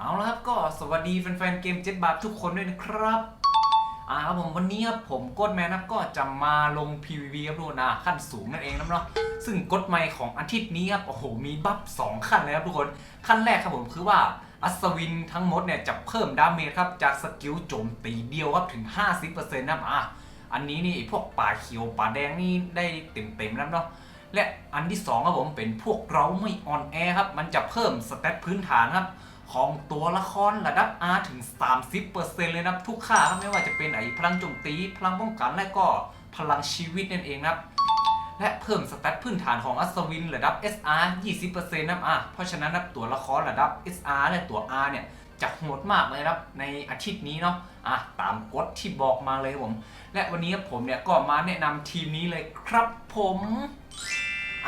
เอาละครับก็สวัสดีแฟนๆเกมเจ็ตบาททุกคนด้วยนะครับอ่าครับผมวันนี้ครับผมกดแมนครับก็จะมาลง PVP ครับทุกคนนะขั้นสูงนั่นเองนะเนาะซึ่งกดไมค์ของอาทิตย์นี้ครับโอ้โหมีบัฟ2ขั้นเลยครับทุกคนขั้นแรกครับผมคือว่าอัศวินทั้งหมดเนี่ยจะเพิ่มดาเมจครับจากสกิลโจมตีเดียวครับถึง 50%นะอะอันนี้นี่พวกป่าเขียวป่าแดงนี่ได้เต็มๆแล้วเนาะและอันที่2ครับผมเป็นพวกเราไม่ออนแอครับมันจะเพิ่มสเตตพื้นฐานครับ ของตัวละครระดับ R ถึง 30%เลยนะครับทุกค่าครับไม่ว่าจะเป็นไอ้พลังโจมตี พลังป้องกันและก็พลังชีวิตนั่นเองนะครับ และเพิ่มสเตตพื้นฐานของอัศวินระดับ SR 20%นะครับอะเพราะฉะนั้นนะตัวละครระดับ SR และตัว R เนี่ยจะโหดมากเลยนะครับในอาทิตย์นี้เนาะอะตามกฎที่บอกมาเลยผม และวันนี้ผมเนี่ยก็มาแนะนำทีมนี้เลยครับผม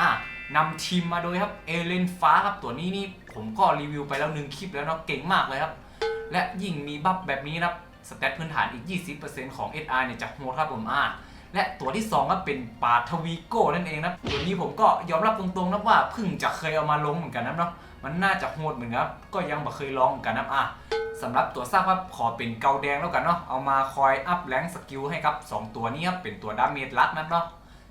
อะนำทีมมาโดยครับเอเลนฟ้าครับตัวนี้นี่ ผมก็รีวิวไปแล้วหนึ่งคลิปแล้วเนาะเก่งมากเลยครับ และยิ่งมีบัฟแบบนี้นะครับสเตตพื้นฐานอีก 20%ของ SR เนี่ยจะโหดครับผมอะและตัวที่2ก็เป็นปาทวีโก้นั่นเองนะตัวนี้ผมก็ยอมรับตรงๆนะว่าเพิ่งจะเคยเอามาลงเหมือนกันนะเนาะมันน่าจะโหดเหมือนกันครับก็ยังไม่เคยลองเหมือนกันนะอะสำหรับตัวสร้างครับขอเป็นเกาแดงแล้วกันเนาะเอามาคอยอัพแรงสกิลให้ครับสองตัวนี้ครับเป็นตัวดาเมจลักนั่นเนาะ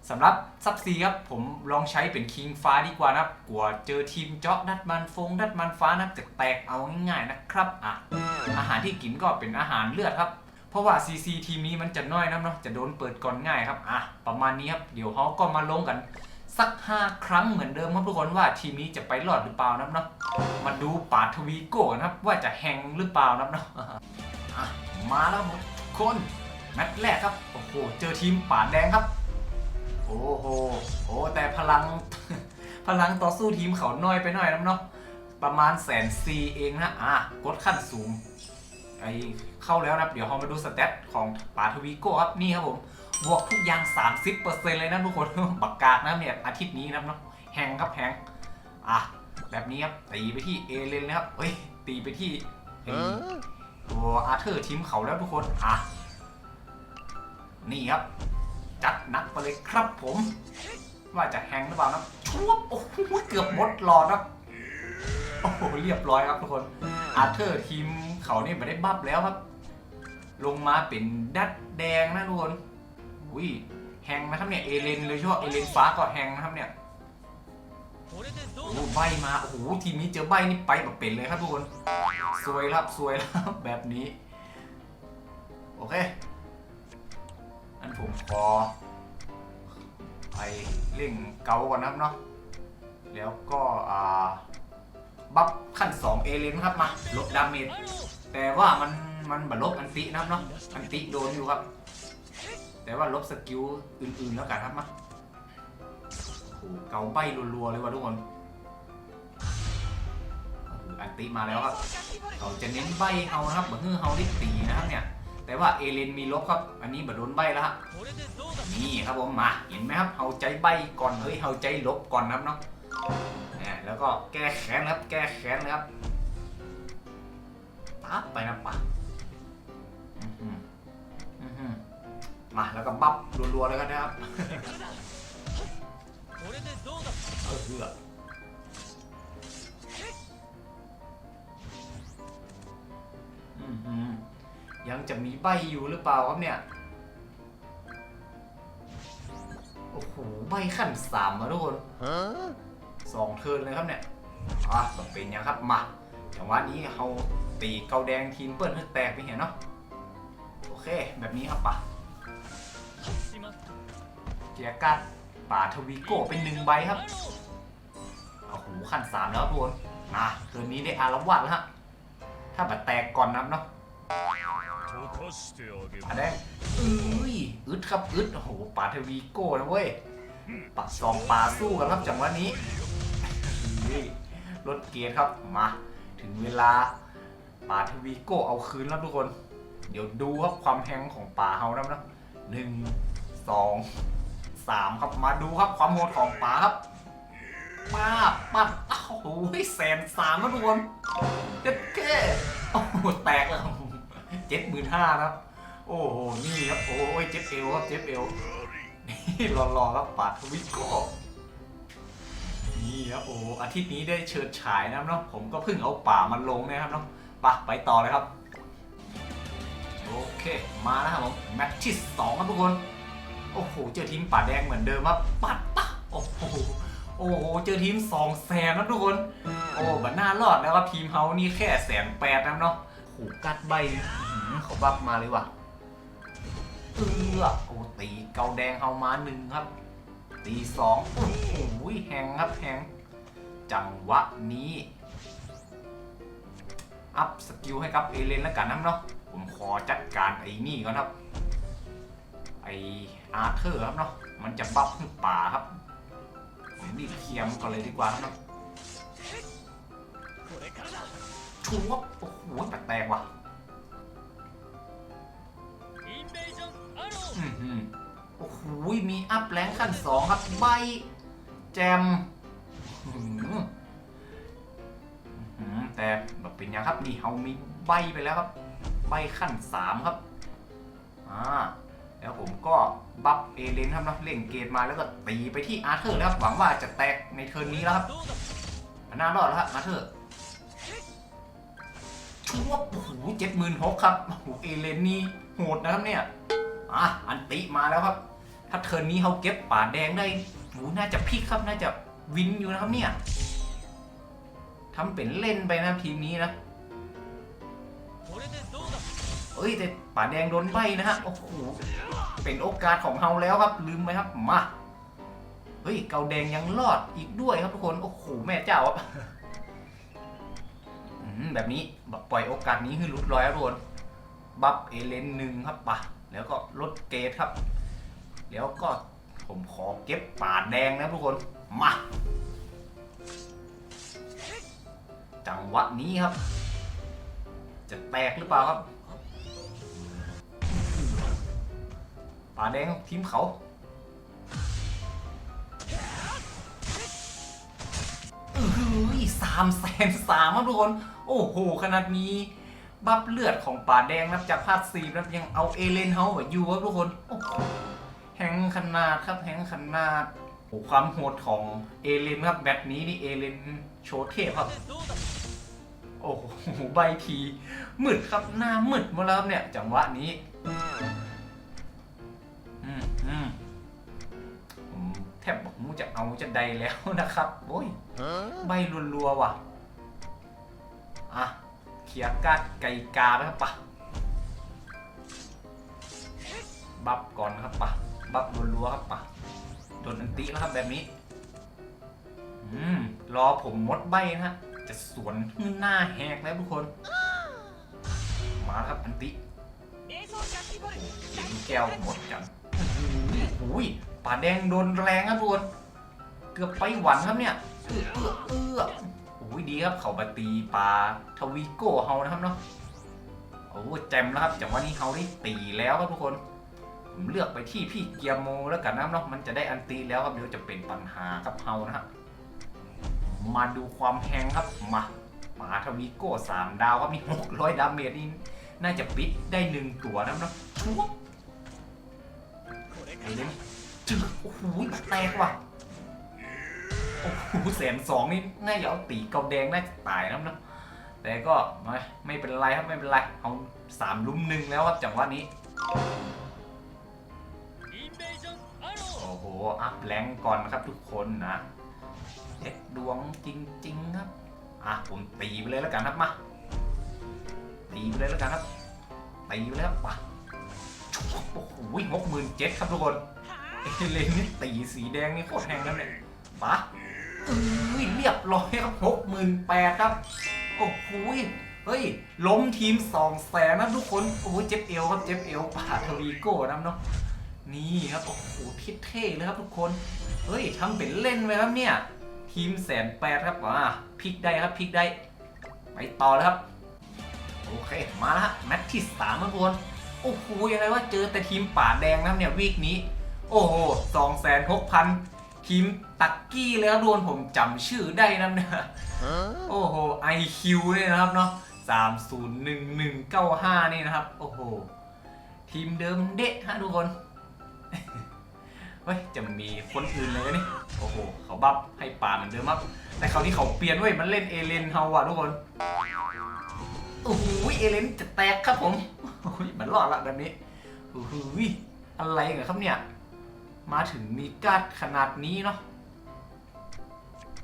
สำหรับซับซีครับผมลองใช้เป็นคิงฟ้าดีกว่านะครับกลัวเจอทีมเจาะดัดมันฟงดัดมันฟ้านับจะแตกเอาง่ายๆนะครับอะอาหารที่กินก็เป็นอาหารเลือดครับ เพราะว่า CC ทีมนี้มันจะน้อยนะเนาะจะโดนเปิดก่อนง่ายครับอะประมาณนี้ครับเดี๋ยวเขาก็มาลงกันสัก 5 ครั้งเหมือนเดิมครับทุกคนว่าทีมนี้จะไปรอดหรือเปล่านะครับเนาะมาดูป่าทวีโก้นะครับว่าจะแหงหรือเปล่านะครับเนาะอะมาแล้วหมดคนแมตช์แรกครับโอ้โหเจอทีมป่าแดงครับ โอ้โหโอ้แต่พลัง พลังต่อสู้ทีมเขาน้อยไปหน่อยนะเนาะประมาณแสนซีเองนะอะกดขั้นสูงไอเข้าแล้วนะครับเดี๋ยวเรามาดูสเตตของปาทวีโก้ครับนี่ครับผมบวกทุกอย่าง 30%เลยนะทุกคนบักกาดนะเนี่ยอาทิตย์นี้นะครับเนาะแฮงครับแฮงอะแบบนี้ครับตีไปที่เอเลนเลยครับเฮ้ยตีไปที่ไอ้ตัวอาร์เธอร์ทีมเขาแล้วทุกคนอะนี่ครับ จัดหนักไปเลยครับผม ว่าจะแฮงหรือเปล่านะช่วบโอ้โหเกือบหมดหลอดครับโอ้โหเรียบร้อยครับทุกคนอาร์เธอร์ทีมเขานี่ไม่ได้บัฟแล้วครับ ลงมาเป็นดัดแดงนะทุกคนอุ้ยแฮงนะครับเนี่ยเอเลนเลยใช่ไหมเอเลนฟ้าก็แฮงนะครับเนี่ยโอ้ใบมาโอ้โหทีมนี้เจอใบนี่ไปแบบเป็นเลยครับทุกคนสวยครับสวยครับแบบนี้ โอเค ผมขอไปเร่งเกาก่อนนะครับเนาะแล้วก็อ่าบัฟขั้น 2 เอเลนครับมาลดดาเมจแต่ว่ามันมันบัลบอันตินะครับเนาะอันติโดนอยู่ครับ แต่ว่าลบสกิลอื่นๆแล้วกันครับมาโอ้โหเกาใบรัวๆเลยว่ะทุกคนอันติมาแล้วครับ เขาจะเน้นใบเฮานะครับเหมือนเฮาได้ตีนะครับเนี่ย แต่ว่าเอเลนมีลบครับ อันนี้บัโดนใบแล้วฮะนี่ครับผมมาเห็นไหมครับเฮาใจใบก่อนเฮ้ยเฮาใจลบก่อนนะครับเนาะนี่แล้วก็แก้แค้นครับแก้แค้นนะครับปั๊บไปนะปั๊บอื้อหือมาแล้วก็บัฟรัวๆเลยกันนะครับเออเพื่ออื้อหือ ยังจะมีใบอยู่หรือเปล่าครับเนี่ย โอ้โห ใบขั้นสามมาทุกคนสองเทิร์นเลยครับเนี่ยอะต้องเป็นยังครับ มาจังหวะนี้เขาตีเกาแดงทีมเปิ้ลให้แตกไปเห็นเนาะ โอเค แบบนี้ครับปะเกียร์กัดป่าทวีโก้เป็นหนึ่งใบครับโอ้โหขั้นสามแล้วทุกคนมาเทิร์นนี้ได้อารวาสแล้วฮะ ถ้าแบบแตกก่อนนับเนาะ อะได้เอ้ยอึดครับอึดโอ้โหป่าทวีโก้นะเว้ยปักสองป่าสู้กันครับจังหวะนี้เฮ้ยรถเกียร์ครับมา ถึงเวลาป่าทวีโก้เอาคืนแล้วทุกคน เดี๋ยวดูครับความแหงของป่าเฮานะนะหนึ่งสองสามครับมาดูครับความโหดของป่าครับป้าปัดโอ้โหแสนสามแล้วทุกคนเจ็ดแค่โอ้โหแตกแล้ว เจ็ดหมื่นห้าครับ โอ้โห นี่ครับโอ้ยเจ็บเอวครับเจ็บเอวนี่รอๆครับปาดทวิโก้นี่ครับโอ้อาทิตย์นี้ได้เชิดฉายนะครับเนาะผมก็เพิ่งเอาป่ามันลงนะครับเนาะไปะไปต่อเลยครับ โอเคมาแล้วครับผมแมตช์ที่สองครับทุกคน โอ้โหเจอทีมป่าแดงเหมือนเดิมครับปัดปะโอ้โหโอ้โหเจอทีมสองแสนนะทุกคน โอ้บัดหน้ารอดแล้วครับทีมเฮานี่แค่แสนแปดนะเนาะ กัดใบอื้อหือเขาบัฟมาเลยว่ะเออโอ้ตีเกาแดงเฮามาหนึ่งครับ ตีสองโอ้โหแหงครับแหงจังหวะนี้ อัพสกิลให้กับเอเลนแล้วกันนะเนาะผมขอจัดการไอ้นี่ก่อนครับ ไออาร์เธอร์ครับเนาะมันจะบัฟขึ้นป่าครับผมรีบเคลียร์มันก่อนเลยดีกว่าครับเนาะชูวบโอ้ โหแปลกๆว่ะอือหือโอ้โหมีอัพแรงขั้นสองครับใบ แจมแต่แบบเป็นยังครับนี่เฮามีใบไปแล้วครับ ใบขั้นสามครับอ่าแล้วผมก็บัฟเอเลนครับเนะเล่นเกตมาแล้วก็ตีไปที่อาร์เธอร์นะครับหวังว่าจะแตกในเทิร์นนี้แล้วครับน่ารอดแล้วครับอาร์เธอร์ วบโอ้โหเจ็ดหมื่นหกครับโอ้โหเอเลนนี่โหดนะครับเนี่ยอะอันติมาแล้วครับ ถ้าเทิร์นนี้เขาเก็บป่าแดงได้โหน่าจะพลิกครับน่าจะวินอยู่นะครับเนี่ยทำเป็นเล่นไปนะทีมนี้นะเอ้ยแต่ป่าแดงโดนใบนะฮะโอ้โหเป็นโอกาสของเฮาแล้วครับ ลืมไหมครับมาเฮ้ยเกาแดงยังรอดอีกด้วยครับทุกคนโอ้โหแม่เจ้าครับ แบบนี้แบบปล่อยโอกาสนี้คือหลุดลอยรับทุกคนบัฟเอเลนหนึ่งครับปะแล้วก็ลดเกตครับ แล้วก็ผมขอเก็บป่าแดงนะทุกคน มา จังหวะนี้ครับ จะแตกหรือเปล่าครับ ป่าแดงทีมเขา สามแสนสามครับทุกคน โอ้โห ขนาดนี้ บัฟเลือดของป่าแดงนับจากภาคซีนะครับยังเอาเอเลนเฮาแบบอยู่ครับทุกคนโอ้โหแหงขนาดครับแหงขนาดโอ้ความโหดของเอเลนครับแบบนี้นี่เอเลนโชว์เทพครับ โอ้โหใบทีมืดครับหน้ามืดหมาแล้วครับเนี่ยจังหวะนี้ จะเอาจะใดแล้วนะครับโอ้ยใบรัวๆว่ะอะเคลียร์การ์ดไก่กาไปครับปะบัฟก่อนครับปะบัฟรัวๆครับปะโดนอันติแล้วครับแบบนี้อืมรอผมมดใบนะฮะจะสวนหน้าแหกแล้วทุกคน มาแล้วครับอันติเห็นแก้วหมดกันโอ้ยป่าแดงโดนแรงครับทุกคนเกือบไปหวันครับเนี่ยเอื้อเอื้อเอื้อโอ้ยดีครับเขามาตีปลาทวีโก้เฮานะครับเนาะโอ้แจมแล้วครับจากวันนี้เฮาได้ตีแล้วครับทุกคน ผมเลือกไปที่พี่เกียร์โมแล้วกันนะครับเนาะมันจะได้อันตีแล้วครับเดี๋ยวจะเป็นปัญหากับเฮานะฮะมาดูความแหงครับมาหมาทวีโก้สามดาวครับนี่หกร้อยดาเมจนี่น่าจะปิดได้หนึ่งตัวนะครับเนาะชุบไอ้เล่นจึ๊กโอ้โหแตกว่ะ โอ้โหแสนสองนี่น่าจะเอาตีเกาแดงน่าจะตายนะครับเนะแต่ก็ไม่ไม่เป็นไรครับไม่เป็นไรเอาสามลุ้มหนึ่งแล้วครับจังหวะนี้โอ้โหอัพแรงก่อนนะครับทุกคนนะเช็คดวงจริง ๆ ครับอะผมตีไปเลยแล้วกันครับมาตีไปเลยแล้วกันครับตีไปเลยครับปะโอ้โหหกหมื่นเจ็ดครับทุกคนเอเลนนี่ตีสีแดงนี่โคตรแพงแล้วเนี่ยปะ เอ้ยเรียบร้อยครับหกหมื่นแปดครับ โอ้โหเฮ้ย ล้มทีมสองแสนนะทุกคน โอ้โหเจ็บเอวครับเจ็บเอวปาทวีโก้นะเนาะนี่ครับ โอ้โหเท่เลยครับทุกคน เฮ้ยทำเป็นเล่นไปครับเนี่ย ทีมแสนแปดครับอ่าพลิกได้ครับพลิกได้ ไปต่อเลยครับ โอเค มาแล้วฮะแมตช์ที่สามครับทุกคน โอ้โหยังไงว่าเจอแต่ทีมป่าแดงนะเนี่ยวีคนี้ โอ้โหสองแสนหกพัน ทีมตักกี้เลยครับทุกคนผมจำชื่อได้นะเนี่ยโอ้โห IQ เนี่ยนะครับเนาะสามศูนย์หนึ่งหนึ่งเก้าห้านี่นะครับ โอ้โห ทีมเดิมเดะฮะทุกคน เฮ้ย จะมีคนอื่นเลยนะนี่ โอ้โห เขาบัฟให้ป่าเหมือนเดิมครับแต่เขาวที่เขาเปลี่ยนเว้ย มันเล่นเอเลนเฮาว่ะทุกคนเออ้โห เอเลนจะแตกครับผมโอ้ยมันรอดละแบบนี้โอ้โหอะไรกันครับเนี่ย มาถึงมีกาดขนาดนี้เนาะ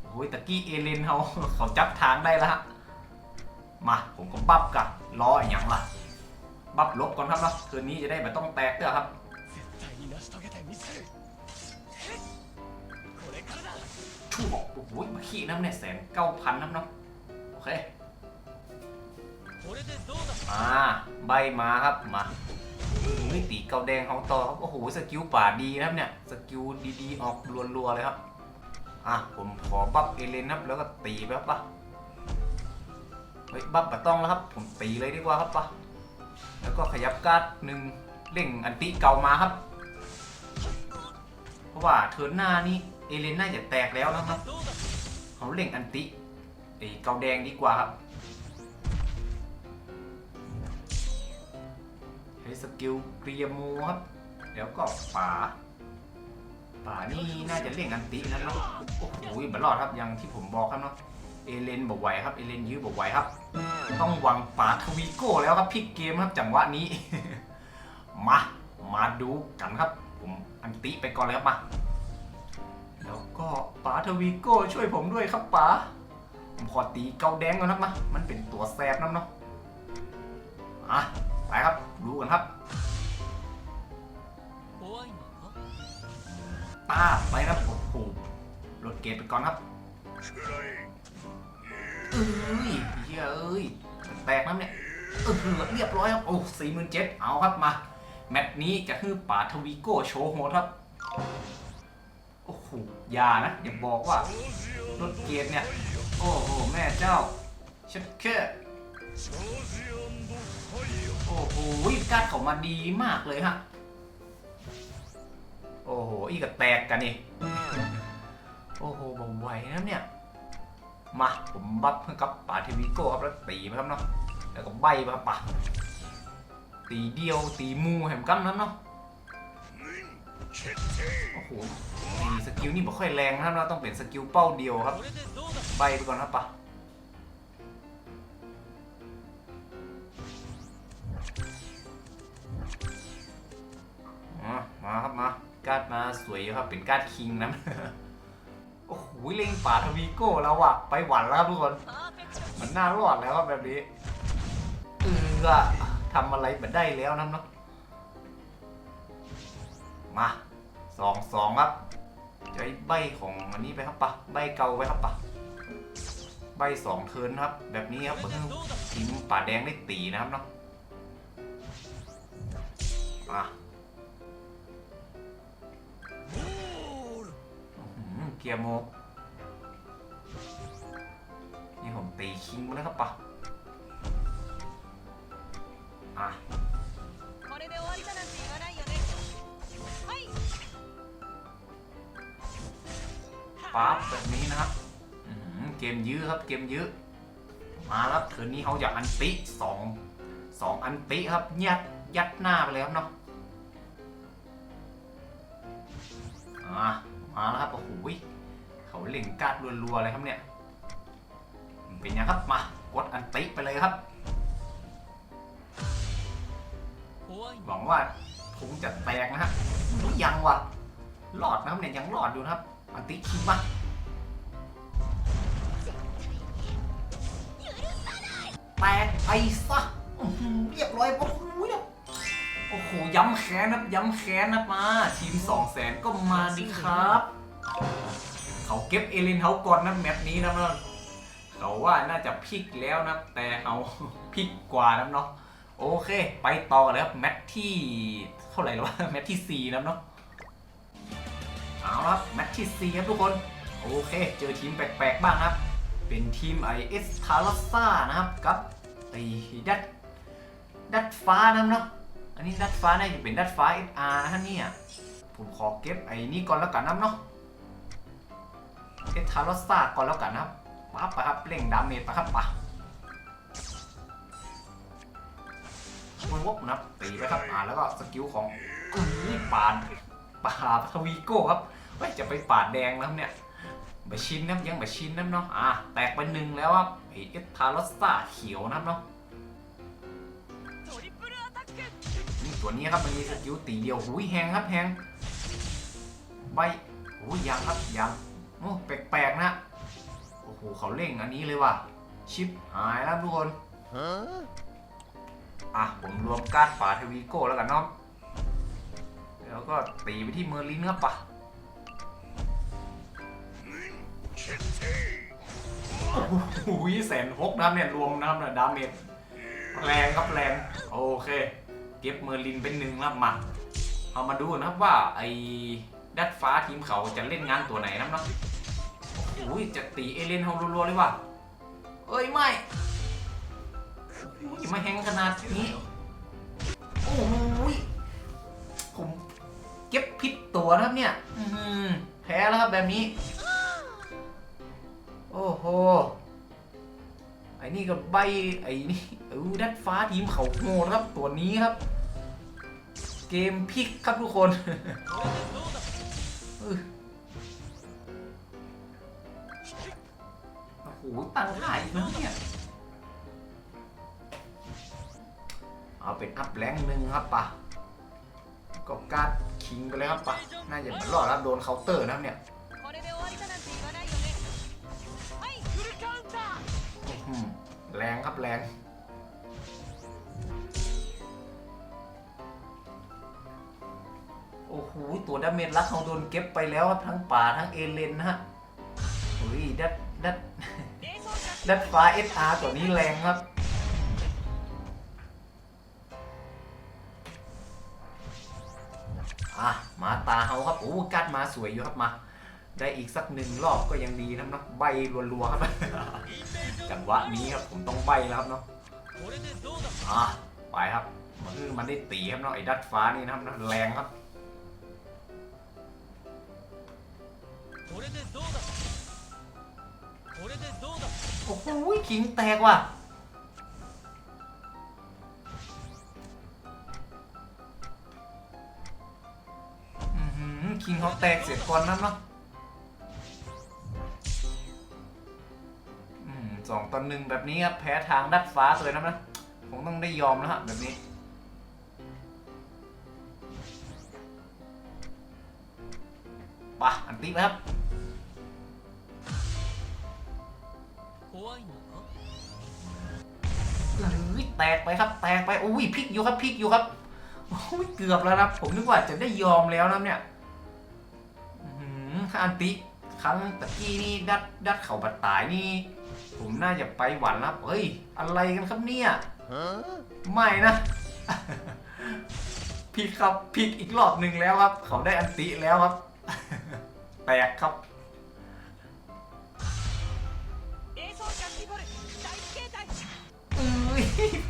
โอ้ยตะกี้เอเลนเขาเขาจับทางได้แล้วฮะ มาผมก็บับกันล้ออย่างละบับลบก่อนครับนาะคืนนี้จะได้ไม่ต้องแตกเด้อครับชูบอกโอ้ยมาขี้น้ำเนี่ยแสนเก้าพันน้ำเนาะโอเคมาใบมาครับมา ยตีเกาแดงเขาต่อครับโอ้โหสกิลป่าดีนะครับเนี่ยสกิลดีๆออกรัวๆเลยครับอะผมขอบัฟเอเลนครับแล้วก็ตีแป๊บปะเฮ้ยบัฟปะต้องแล้วครับ ผมตีเลยดีกว่าครับปะแล้วก็ขยับการ์ดหนึ่งเร่งอันติเก่ามาครับ เพราะว่าเทิร์นหน้านี้เอเลนน่าจะแตกแล้วนะครับเขาเร่งอันติไอ้เกาแดงดีกว่าครับ สกิลเกรียโมครับ แล้วก็ป่าป่านี่น่าจะเล่งอันตินะเนาะโอ้โหบัลอดครับอย่างที่ผมบอกครับเนาะเอเลนบอกไวครับเอเลนยื้อบอกไวครับ ต้องวังป่าทวีโก้แล้วครับพลิกเกมครับจังหวะนี้ มามาดูกันครับ ผมอันติไปก่อนเลยครับมาแล้วก็ป๋าทวีโก้ช่วยผมด้วยครับป๋าผมขอตีเกาแดงก่อนครับมามันเป็นตัวแสบน้ำเนาะอะายครับ ดูกันครับ ตาไปนะผมโอ้โหลดเกมไปก่อนครับเอ้ยเฮ้ยเอ้ย แตกน้ำเนี่ยเออเรียบร้อยครับ โอ้สี่หมื่นเจ็ดเอาครับมา แมตช์นี้จะคือป่าทวีโก้โชว์โหดครับ โอ้โหยานะ อย่าบอกว่ารถเกีเนี่ย โอ้โห แม่เจ้า ชัดแค่ โอ้โหการ์ดเขามาดีมากเลยฮะ โอ้โห อีกับแตกกันนี่ โอ้โหผมไหวนะเนี่ย มา ผมบัฟกับป่าเทวีโก้ครับแล้วตีมาครับเนาะ แล้วก็ใบมาป่ะตีเดียวตีมูแหมกั้มนั้นเนาะ โอ้โหสกิลนี่ไม่ค่อยแรงนะครับเราต้องเป็นสกิลเป้าเดียวครับ ใบไปก่อนครับป่ะ มาครับมาการ์ดมาสวยครับเป็นการ์ดคิงนะโอ้โหเล่งป่าทวีโก้แล้วว่ะไปหวันแล้วครับทุกคนมันน่ารอดแล้วครับแบบนี้เออทำอะไรมาได้แล้วนะเนาะมาสองสองครับจะใบของอันนี้ไปครับปะใบเก่าไปครับปะใบสองเทินครับ แบบนี้ครับทีมป่าแดงได้ตีนะครับเนาะมา ทียร์โมนี่ผมตีคิงแล้วครับปะอะปั๊บแบบนี้นะครับเกมยื้อครับเกมยื้อมาแล้วคืนนี้เขาอยากอันติสองสองอันติครับยัดยัดหน้าไปเลยครับเนาะมาแล้วครับโอ้โห เขาเล่งการ์ดรัวๆเลยครับเนี่ย เป็นยังครับมากดอันติไปเลยครับ หวังว่าผมจะแตกนะฮะยังวะรอดนะครับเนี่ยยังรอดอยู่นะครับ อันติคิดมาแตกไปซะอื้อหือเรียบร้อยโอ้โหเนี่ยโอ้โหย้ำแค้นนะย้ำแค้นนะมา ทีมสองแสนก็มาดีครับ เขาเก็บเอเลนเขาก่อนนะแมตช์นี้นะเนาะเขาว่าน่าจะพลิกแล้วนะแต่เขาพลิกกว่านะเนาะโอเค ไปต่อเลยครับแมตช์ที่เท่าไหร่แล้ววะแมตช์ที่4แล้วเนาะเอาละครับแมตช์ที่4ครับทุกคนโอเค เจอทีมแปลกๆบ้างครับ เป็นทีมไอเอสทาร์ซ่านะครับกับไอดัดดัดฟ้านะเนาะอันนี้ดัดฟ้าน่าจะเป็นดัดฟ้า SR นะฮะเนี่ยผมขอเก็บไอ้นี่ก่อนแล้วกันนะเนาะ เป็ทารสตาก่อนแล้วกันนะครับปั๊บปครับเร่งดาเมจปะครับปะมันวกนะตีไปครับอ่าแล้วก็สกิลของนี่ปานปาทวีโก้ครับเฮ้ยจะไปปาดแดงแล้วเนี่ยบชินน้ำยังบชินน้ำเนาะอะแตกไปหนึ่งแล้วครับเอ้ทารสตาเขียวนะเนาะตัวนี้ครับมันมีสกิลตีเดียวหุยแหงครับแหงใบหุยยังครับยัง โอ้แปลกๆนะ โอ้โหเขาเร่งอันนี้เลยว่ะ ชิปหายแล้วทุกคนอะผมรวมการ์ดป่าทวีโก้แล้วกันเนาะแล้วก็ตีไปที่เมอร์ลินครับปะโอ้โหแสนหกนะเนี่ยรวมนะครับเนี่ยดาเมจแรงครับแรง โอเค เก็บเมอร์ลินเป็นหนึ่งแล้วมา เอามาดูนะครับว่าไอ ดัดฟ้าทีมเขาจะเล่นงานตัวไหนนะครับเนาะโอ้ยจะตีเอเลนเฮารัวๆเลยว่ะเอ้ยไม่อย่ามาแหงขนาดนี้โอ้โหยผมเก็บผิดตัวนะครับเนี่ยอืแพ้แล้วครับแบบนี้ โอ้โหไอ้นี่ก็ใบไอ้นี่เออดัดฟ้าทีมเขาโหดครับตัวนี้ครับ เกมพลิกครับทุกคน ตังค่ายอีกแล้เนี่ย เอาเป็นอัพแรงหนึ่งครับปะก็การคิงไปเลยครับปะน่าจะมันรอดแล้วโดนเคาน์เตอร์นะเนี่ยแรงครับแรงโอ้โห ตัวดาเมจรักของโดนเก็บไปแล้วครับทั้งป่าทั้งเอเลนนะฮะ ดัดฟ้า SR ตัวนี้แรงครับ อ่ะ มาตาเฮาครับ โอ้กัดมาสวยอยู่ครับมา ได้อีกสักหนึ่งรอบก็ยังดีนะเนาะใบรัวๆครับ จังหวะนี้ครับผมต้องใบแล้วครับเนาะ これでどうだ อ่ะไปครับมันมันได้ตีครับเนาะไอ้ดัดฟ้านี่นะครับเนาะแรงครับ これでどうだこれでどうだ โอ้โหขิงแตกว่ะอื้อหือคิงเขาแตกเสียก่อนนะเนาะอืมสองต่อหนึ่งแบบนี้ครับแพ้ทางดัดฟ้าเลยนะนะผมต้องได้ยอมแล้วฮะแบบนี้ปะอันติไปครับ แตกไปครับ แตกไปโอ้ยพลิกอยู่ครับพลิกอยู่ครับโอ้ยเกือบแล้วนะผมนึกว่าจะได้ยอมแล้วนะเนี่ยถ้าอันติครั้งตะกี้นี่ดัดดัดเข่าบัดตายนี่ ผมน่าจะไปหวันแล้วเฮ้ย อะไรกันครับเนี่ยไม่นะพิกครับพิกอีกรอบหนึ่งแล้วครับ เขาได้อันติแล้วครับ แตกครับ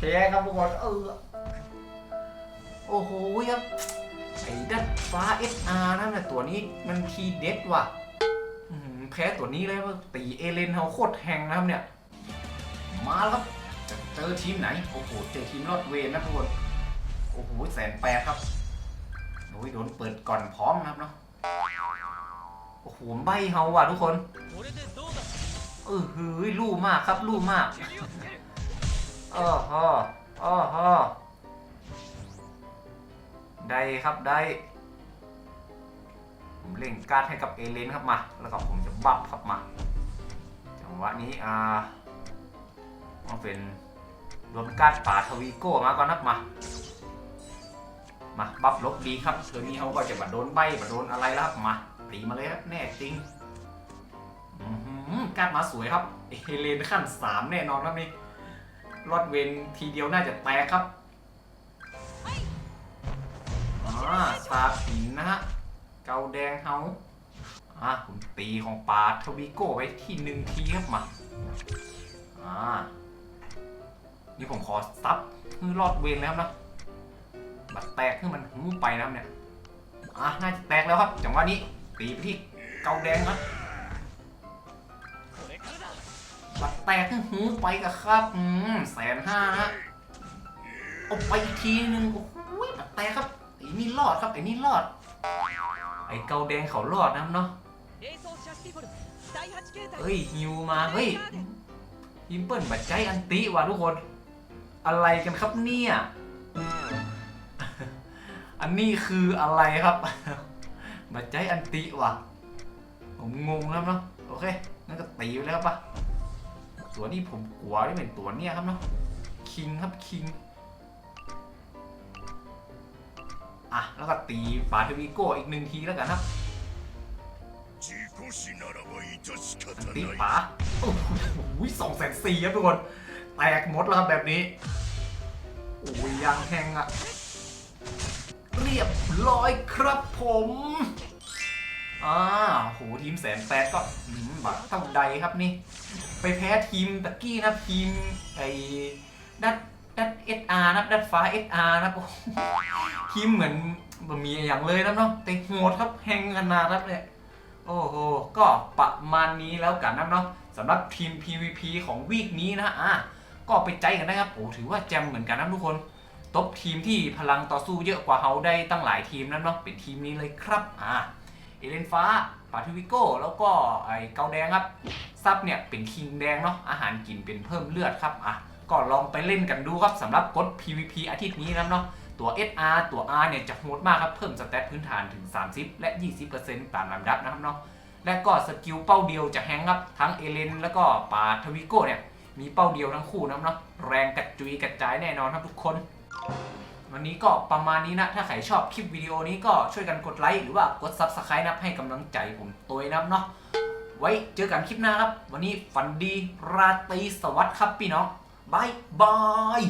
แพ้ครับทุกคนเออโอ้โหครับไอ้ดัดฟ้าเอสอาร์นั่นแหละตัวนี้มันทีเด็ดว่ะแพ้ตัวนี้เลยว่าตีเอเลนเฮาโคตรแหงนะครับเนี่ย มาแล้วครับจะเจอทีมไหน โอ้โห เจอทีมรอดเวนนะทุกคน โอ้โหแสนแปดครับโอ้ยโดนเปิดก่อนพร้อมนะครับเนาะโอ้โหใบเฮาว่ะทุกคนเออหื้ยลู่มากครับลู่มาก อ้อฮออ้อฮอได้ครับได้ ผมเล่งการ์ดให้กับเอเลนครับมา แล้วก็ผมจะบัฟครับมาจังหวะนี้อ่ามาเป็นรวมการ์ดป่าทวีโก้มาก่อนนะมา มาบัฟลบดีครับเธอนี้เขาก็จะมาโดนใบมาโดนอะไรแล้วครับมาตีมาเลยครับแน่จริงการ์ดมาสวยครับเอเลนขั้นสามแน่นอนครับนี่ รอดเวนทีเดียวน่าจะแตกครับอ่าสาบหินนะฮะ เกาแดงเฮาอ่าผมตีของปาทวิโก้ไว้ที่หนึ่งทีครับมาอ่านี่ผมขอซับคือรอดเวนแล้วนะ บัดแตกคือมันหูไปนะเนี่ย อ่าน่าจะแตกแล้วครับ จังหวะนี้ตีไปที่เกาแดงนะ แตกหูไปกับครับแสนห้าฮะเอาไปอีกทีนึงโอ้ยมัแตกครับไอ้นี่รอดครับไอ้นี่รอด ไอ้เกาแดงเขารอดนะเนาะเฮ้ยฮิวมาเฮ้ยฮิมเปิลบัดใจอันติว่ะทุกคน อะไรกันครับเนี่ยอันนี้คืออะไรครับบัดใจอันติว่ะผมงงแล้วเนาะโอเคงั้นก็ตีไปแล้วปะ ตัวนี้ผมกลัวที่เป็นตัวเนี้ยครับเนาะคิงครับคิงอะแล้วก็ตีปาเทวีโก้อีกหนึ่งทีแล้วกันครับตีปาโอ้โหสองแสนสี่ครับทุกคนแตกหมดแล้วครับแบบนี้โอ้ยยางแห้งอะเรียบร้อยครับผม อ่าโหทีมแสนแปดก็บักเท่าใดครับนี่ ไปแพ้ทีมตะกี้นะทีมไอ้ดัดดัดเอสอาร์นะดัดฟ้าเอสอาร์นะโอ้ทีมเหมือนบะมีอย่างเลยนะเนาะแต่โหดครับแหงขนาดนั้นเลยโอ้โห ก็ประมาณนี้แล้วกันนะเนาะสำหรับทีม PVP ของวีคนี้นะอะก็ไปใจกันได้ครับโอ้ถือว่าแจมเหมือนกันนะทุกคนตบทีมที่พลังต่อสู้เยอะกว่าเขาได้ตั้งหลายทีมนั่นเนาะเป็นทีมนี้เลยครับอะ เอเลนฟ้าปาทิวิโก้แล้วก็ไอเกาแดงครับซับเนี่ยเป็นคิงแดงเนาะอาหารกินเป็นเพิ่มเลือดครับอะก็ลองไปเล่นกันดูครับสำหรับกด PVP อาทิตย์นี้นะเนาะตัว SR ตัว R เนี่ยจะโหดมากครับ เพิ่มสเตตพื้นฐานถึง 30 และ 20%ตามลำดับนะครับเนาะและก็สกิลเป้าเดียวจะแฮงครับ ทั้งเอเลนแล้วก็ปาทวิโก้เนี่ยมีเป้าเดียวทั้งคู่นะเนาะแรงกระจุยกระจายแน่นอนครับทุกคน วันนี้ก็ประมาณนี้นะ ถ้าใครชอบคลิปวิดีโอนี้ก็ช่วยกันกดไลค์หรือว่ากด Subscribe นะให้กำลังใจผมตัวนะครับเนาะไว้เจอกันคลิปหน้าครับ วันนี้ฝันดีราตรีสวัสดิ์ครับพี่น้องบายบาย